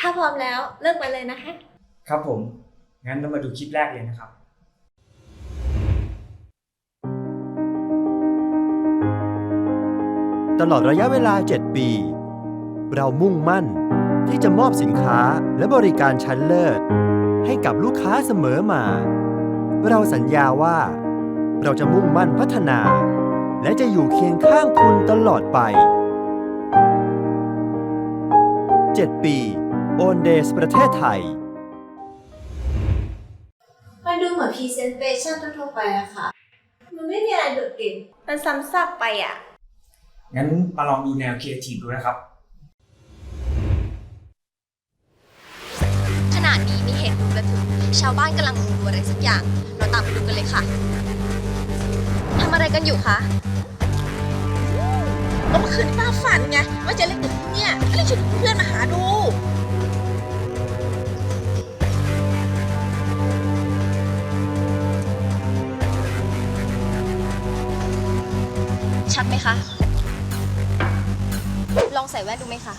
ถ้าพร้อมแล้วเลิกไปเลยนะคะ ครับผม งั้นเรามาดูคลิปแรกเลยนะครับ ตลอดระยะเวลา 7 ปี เรามุ่งมั่นที่จะมอบสินค้าและบริการชั้นเลิศ ให้กับลูกค้าเสมอมา เราสัญญาว่า เราจะมุ่งมั่นพัฒนา และจะอยู่เคียงข้างคุณตลอดไป 7 ปี o n d a y s ประเทศไทย มันดูเหมือนพรีเซนเ t ชันทั่วๆไปอะค่ะ มันไม่มีอะไรโดดเด่น มันซ้ำซากไปอะงั้นมาลองดูแนวครีเอทีฟดูนะครับ ขณะนี้มีเหตุรุนระทึกชาวบ้านกำลังมุงดูอะไรสักอย่าง เราตามไปดูกันเลยค่ะทำอะไรกันอยู่คะก็เมื่อคืนป้าฝันไงว่าจะเล่น ชัดไหมคะ ลองใส่แว่นดูไหมคะ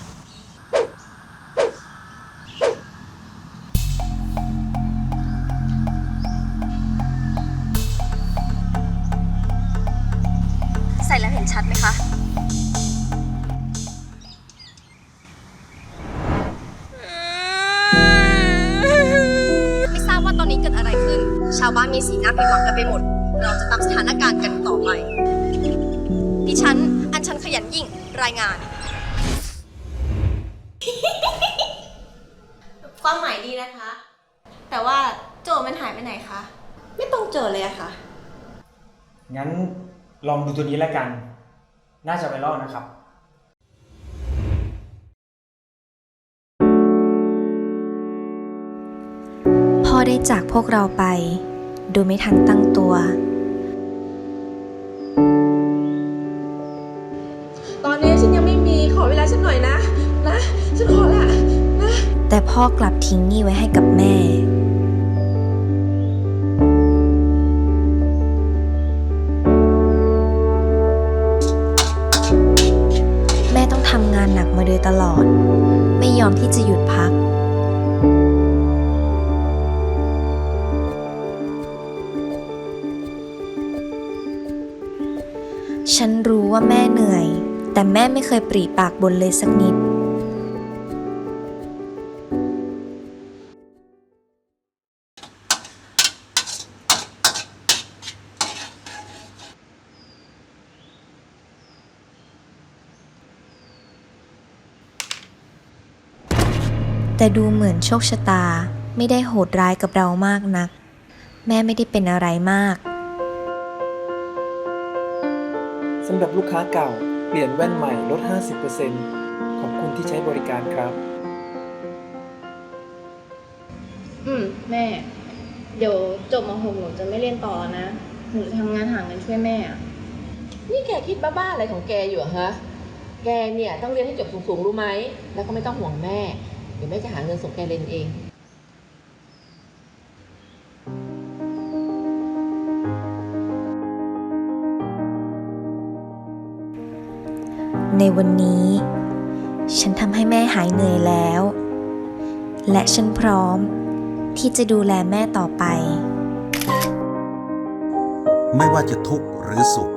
ใส่แล้วเห็นชัดไหมคะ ไม่ทราบว่าตอนนี้เกิดอะไรขึ้น ชาวบ้านมีสีหน้าผิดหวังกันไปหมด เราจะตามสถานการณ์กันต่อไป ฉัน อัญชันขยันยิ่ง รายงาน ความหมายดีนะคะ แต่ว่าโจมันหายไปไหนคะ ไม่ต้องเจอเลยอะค่ะ งั้นลองดูตัวนี้แล้วกัน น่าจะไวรัลนะครับ พ่อได้จากพวกเราไป โดยไม่ทันตั้งตัว ฉันขอละนะ แต่พ่อกลับทิ้งหนี้ไว้ให้กับแม่ แม่ต้องทำงานหนักมาโดยตลอด ไม่ยอมที่จะหยุดพัก ฉันรู้ว่าแม่เหนื่อย แต่แม่ไม่เคยปรีปากบนเลยสักนิด แต่ดูเหมือนโชคชะตาไม่ได้โหดร้ายกับเรามากนัก แม่ไม่ได้เป็นอะไรมาก สำหรับลูกค้าเก่า เปลี่ยนแว่นใหม่ลด 50%ขอบคุณที่ใช้บริการครับ อืม แม่ เดี๋ยวจบม .6 หนูจะไม่เรียนต่อแล้วนะ หนูจะทำงานหาเงินช่วยแม่อะนี่แกคิดบ้าๆอะไรของแกอยู่อะฮะ แกเนี่ยต้องเรียนให้จบสูงๆรู้ไหม แล้วก็ไม่ต้องห่วงแม่ เดี๋ยวแม่จะหาเงินส่งแกเรียนเองในวันนี้ ฉันทำให้แม่หายเหนื่อยแล้ว และฉันพร้อมที่จะดูแลแม่ต่อไป ไม่ว่าจะทุกข์หรือสุข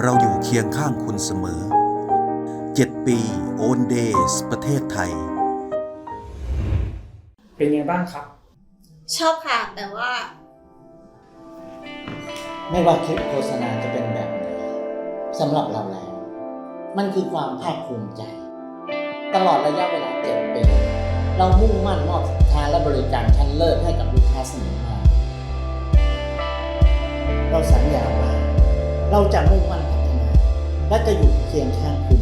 เราอยู่เคียงข้างคุณเสมอ 7 ปี โอนเดส ประเทศไทย เป็นไงบ้างครับ ชอบค่ะ แต่ว่า ไม่ว่าคลิปโฆษณาจะเป็นแบบไหนสำหรับเราแล้ว มันคือความภาคภูมิใจ ตลอดระยะเวลาเจ็ดปีเรามุ่งมั่นมอบสินค้าและบริการชั้นเลิศให้กับลูกค้าเสมอมา เราสัญญาว่า เราจะมุ่งมั่นพัฒนาและจะอยู่เคียงข้างคุณ